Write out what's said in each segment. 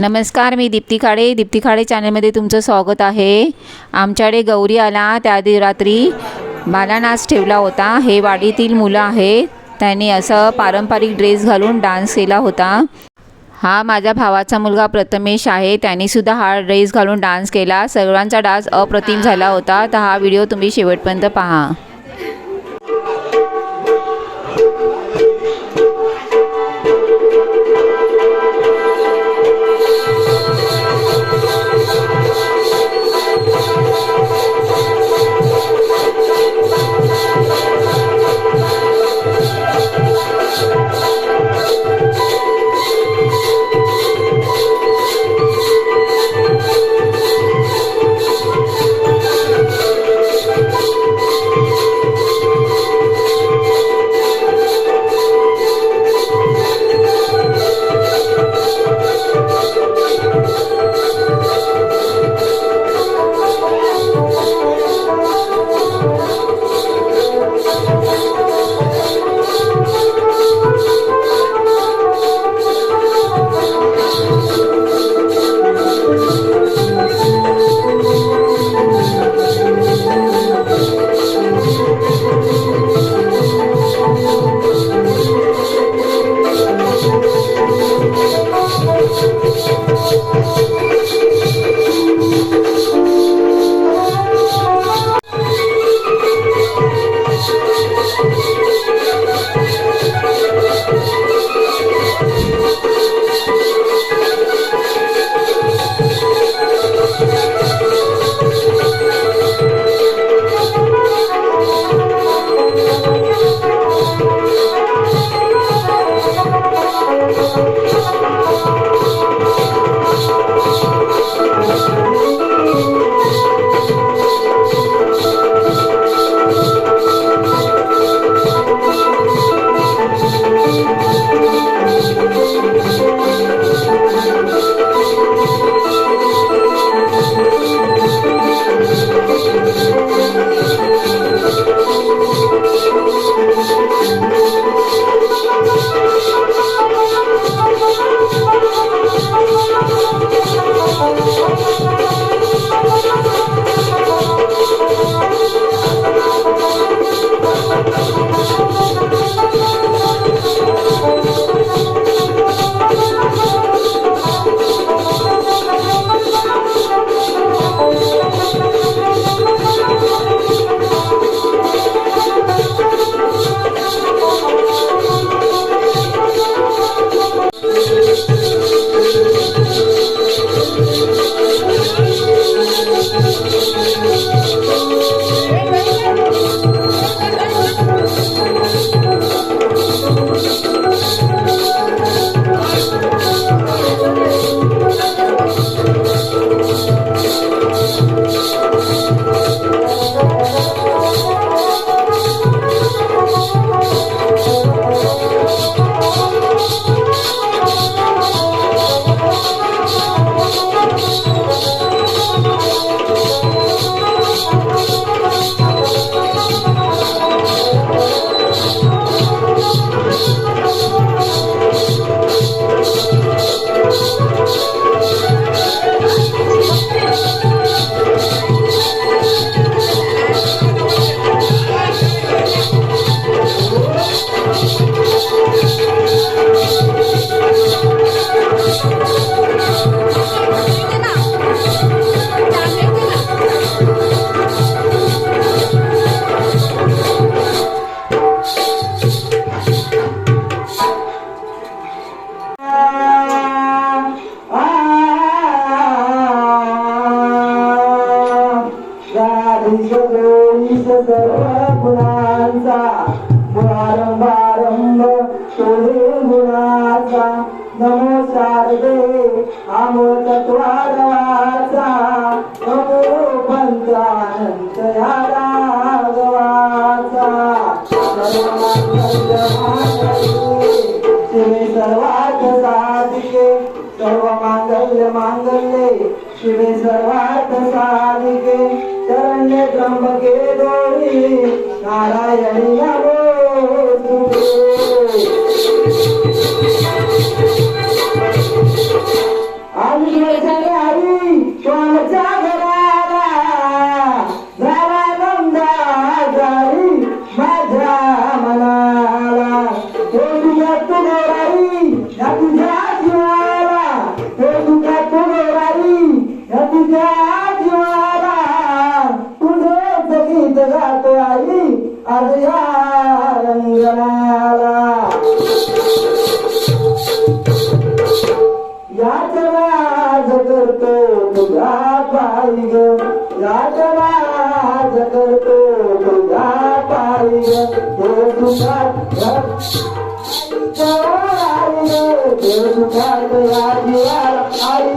नमस्कार मी दीप्ती खाडे. दीप्ती खाडे चॅनलमध्ये तुमचं स्वागत आहे. आमच्याकडे गौरी आला त्या आधी रात्री. बालानाच ठेवला होता. हे वाडीतील मुलं आहेत. त्यांनी असं पारंपरिक ड्रेस घालून डान्स केला होता. हा माझ्या भावाचा मुलगा प्रथमेश आहे. त्यांनीसुद्धा हा ड्रेस घालून डान्स केला. सर्वांचा डान्स अप्रतिम झाला होता. तर हा व्हिडिओ तुम्ही शेवटपर्यंत पहा. आयुष्ये सर्व मांगल्य मांगल्ये शिवे सर्वार्थ साधिके शरण्य त्र्यंबके गौरी नारायणी आयुष्य झाले आई श्वाचा याचनाज करतो तुझा पायी ग. याचनाज करतो तुझा पायी ग. तो तुझा आई ग देव आई ग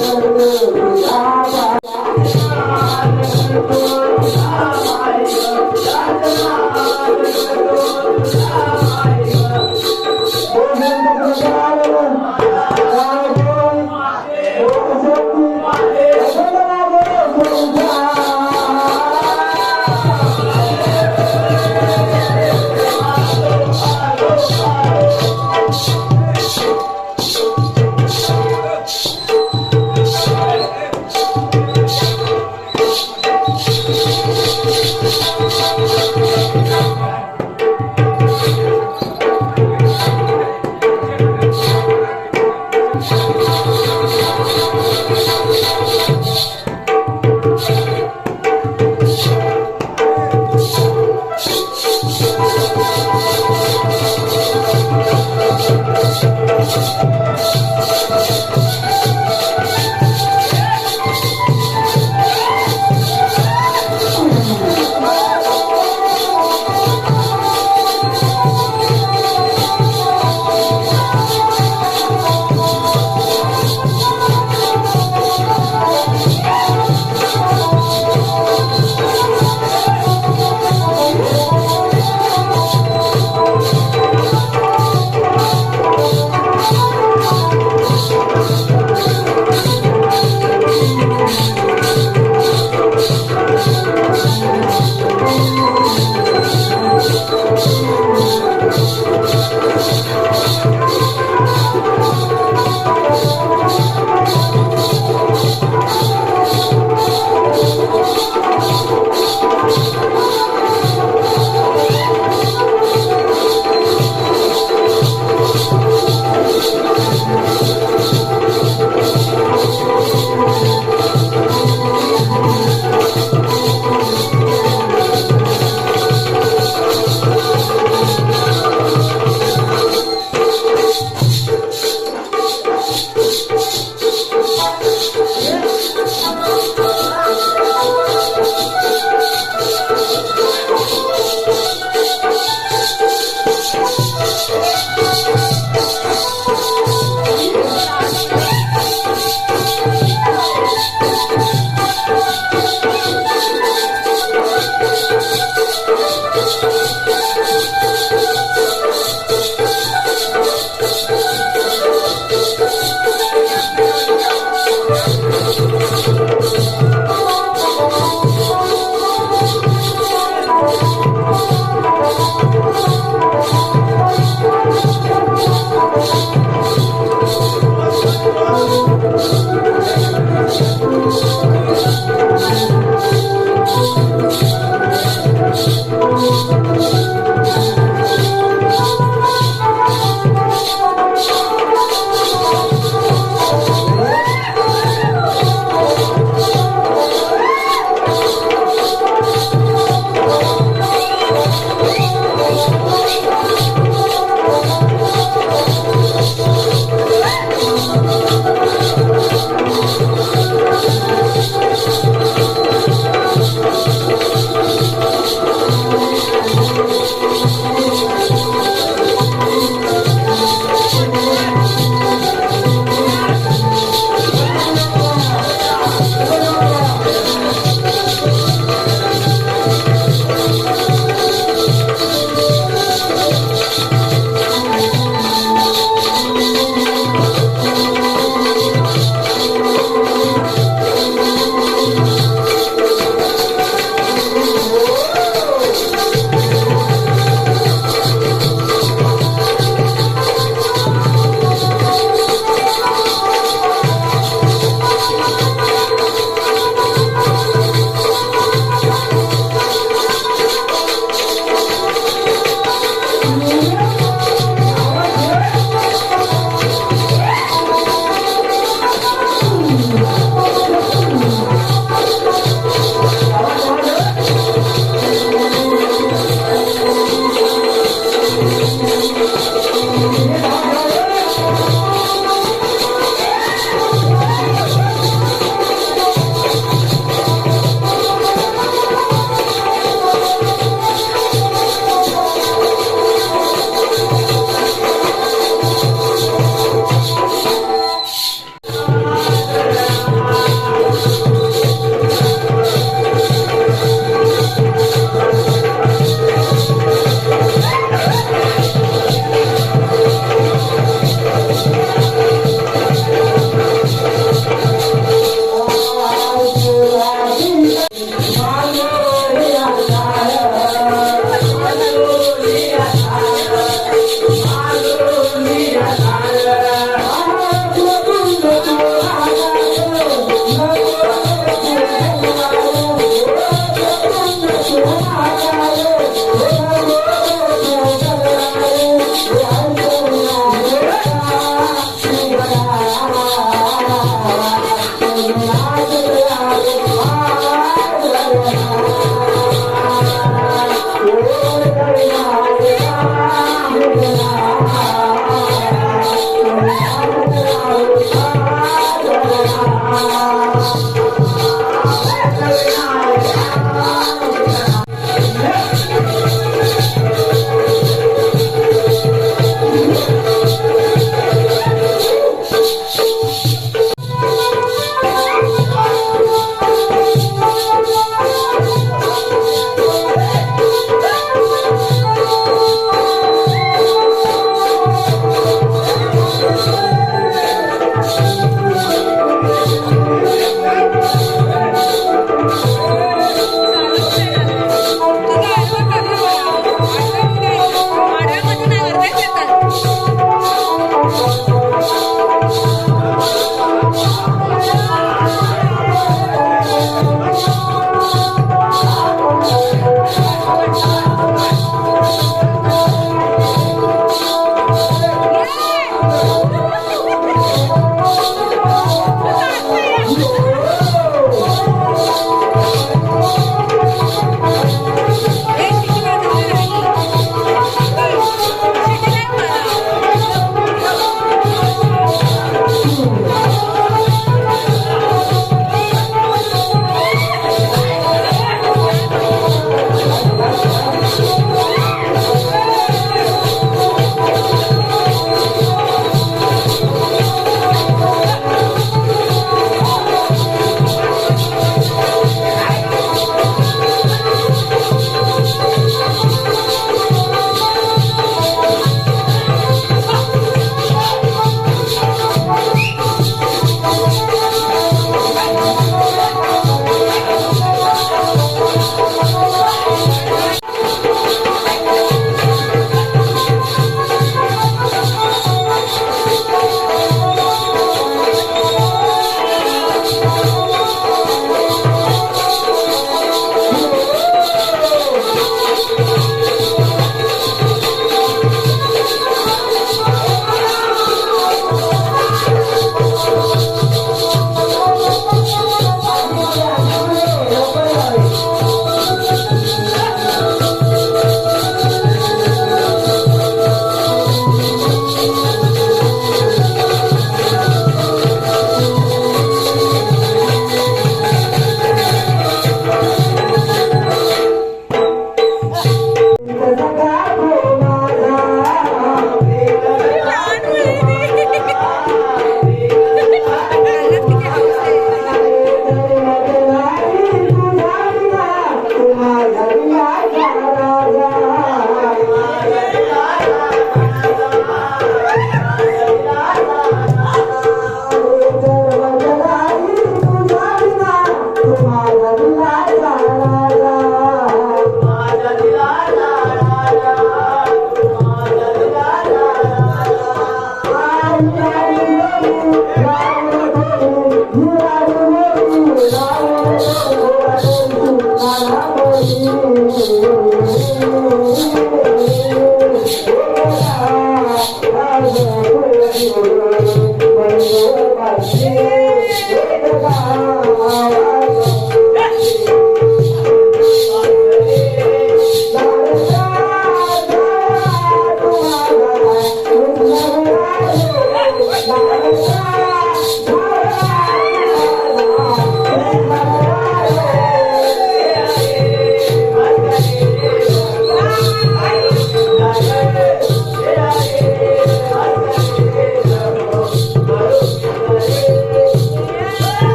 Hallelujah